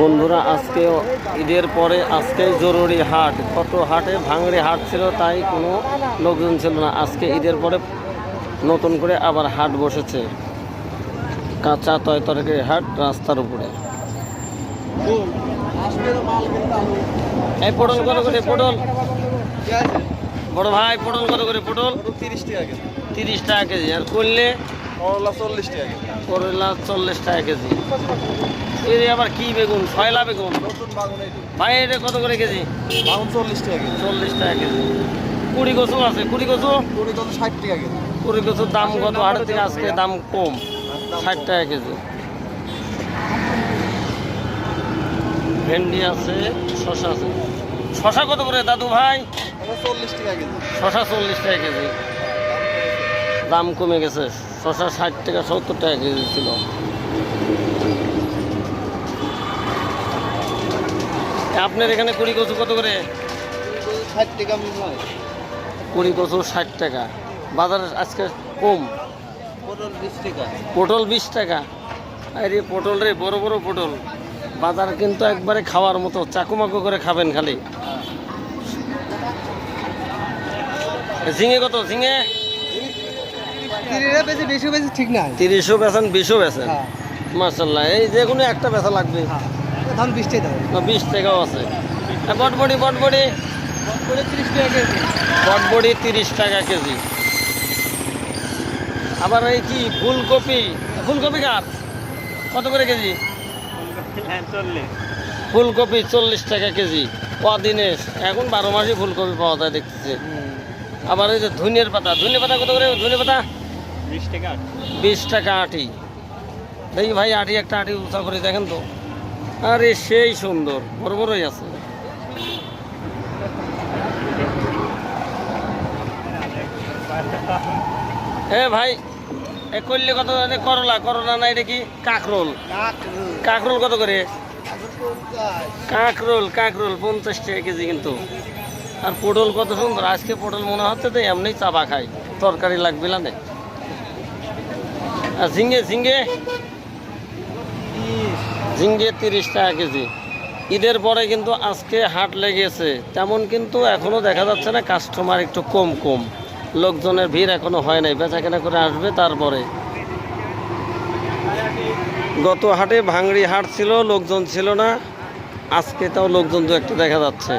বন্ধুরা আজকে ঈদের পরে আজকে জরুরি হাট। কত হাটে ভাঙড়ি হাট ছিল তাই কোনো লোকজন ছিল না। আজকে ঈদের পরে নতুন করে আবার হাট বসেছে। কাঁচা তয় তরকারি হাট রাস্তার উপরে। পটল কত করে? পটল? বড় ভাই, পটল কত করে? পটল? তিরিশ টাকা কেজি। আর করলে? করলা চল্লিশ টাকা কেজি। করলা চল্লিশ টাকা কেজি। এর আবার কি বেগুন? ছয়লা বেগুন? নতুন বাগুন ভাই এটা কত করে কেজি? বাগুন চল্লিশ টাকা কেজি। চল্লিশ টাকা কেজি। কুড়ি কচু আছে। কুড়ি কচু? কুড়ি কত ষাট টাকা কেজি। কুড়ি কচুর দাম কত? হাটের থেকে আজকে দাম কম। ষাট টাকা কেজি। ভেন্ডি আছে শশা আছে। শশা কত করে দাদু ভাই? এটা চল্লিশ টাকা কেজি। শশা চল্লিশ টাকা কেজি। দাম কমে গেছে। শশা ষাট টাকা সত্তর টাকা কেজি ছিল। আপনার এখানে কুড়ি কচু কত করে? ষাট টাকা কুড়ি কচু ষাট টাকা। বাজার আজকে কম? পটল বিশ টাকা। পটল বিশ টাকা। আরে পটল রে বড় বড় পটল। বাজার কিন্তু একবারে খাওয়ার মতো চাকুমাকু করে খাবেন খালি। ঝিঙে কত? ঝিঙে তিরিশে বেশি বেশি বেশি ঠিক না তিরিশও বেছেন বিশও বেছেন হ্যাঁ। মার্শাল্লাহ এই যে কোনো একটা বেচা লাগবে। ধান বিশ টাকা না বিশ টাকাও আছে। বটবড়ি বটবড়ি। তিরিশ টাকা কেজি। বটবড়ি তিরিশ টাকা কেজি। আবার এই কি ফুলকপি? ফুলকপি কার? কত করে কেজি? ফুলকপি চল্লিশ টাকা কেজি। কদিনে এখন বারো মাসই ফুলকপি পাওয়া যায় দেখতেছি। আবার এই যে ধনিয়ার পাতা ধনিয়া পাতা কত করে? ধনিয়া পাতা বিশ টাকা বিশ টাকা আটি। দেখি ভাই, আটি একটা আটি উঁচা করে দেখেন তো। আরে সেই সুন্দর বড় বড়ই আছে। এ ভাই, এ করলে কত করলা করলা না এটা কি? কাকরোল। কাকরোল কত করে? কাকরোল কাকরোল, পঞ্চাশ টাকা কেজি কিন্তু। আর পটল কত সুন্দর, আজকে পটল মনে হচ্ছে তো এমনি চাপা খাই। তরকারি লাগবে না। আর ঝিঙ্গে ঝিঙ্গে ঝিঙ্গে তিরিশ টাকা কেজি। ঈদের পরে কিন্তু আজকে হাট লেগেছে। তেমন কিন্তু এখনও দেখা যাচ্ছে না কাস্টমার একটু কম কম। লোকজনের ভিড় এখনও হয় নাই বেচা কেনা করে আসবে তারপরে। গত হাটে ভাঙড়ি হাট ছিল লোকজন ছিল না। আজকে তাও লোকজন দু একটা দেখা যাচ্ছে।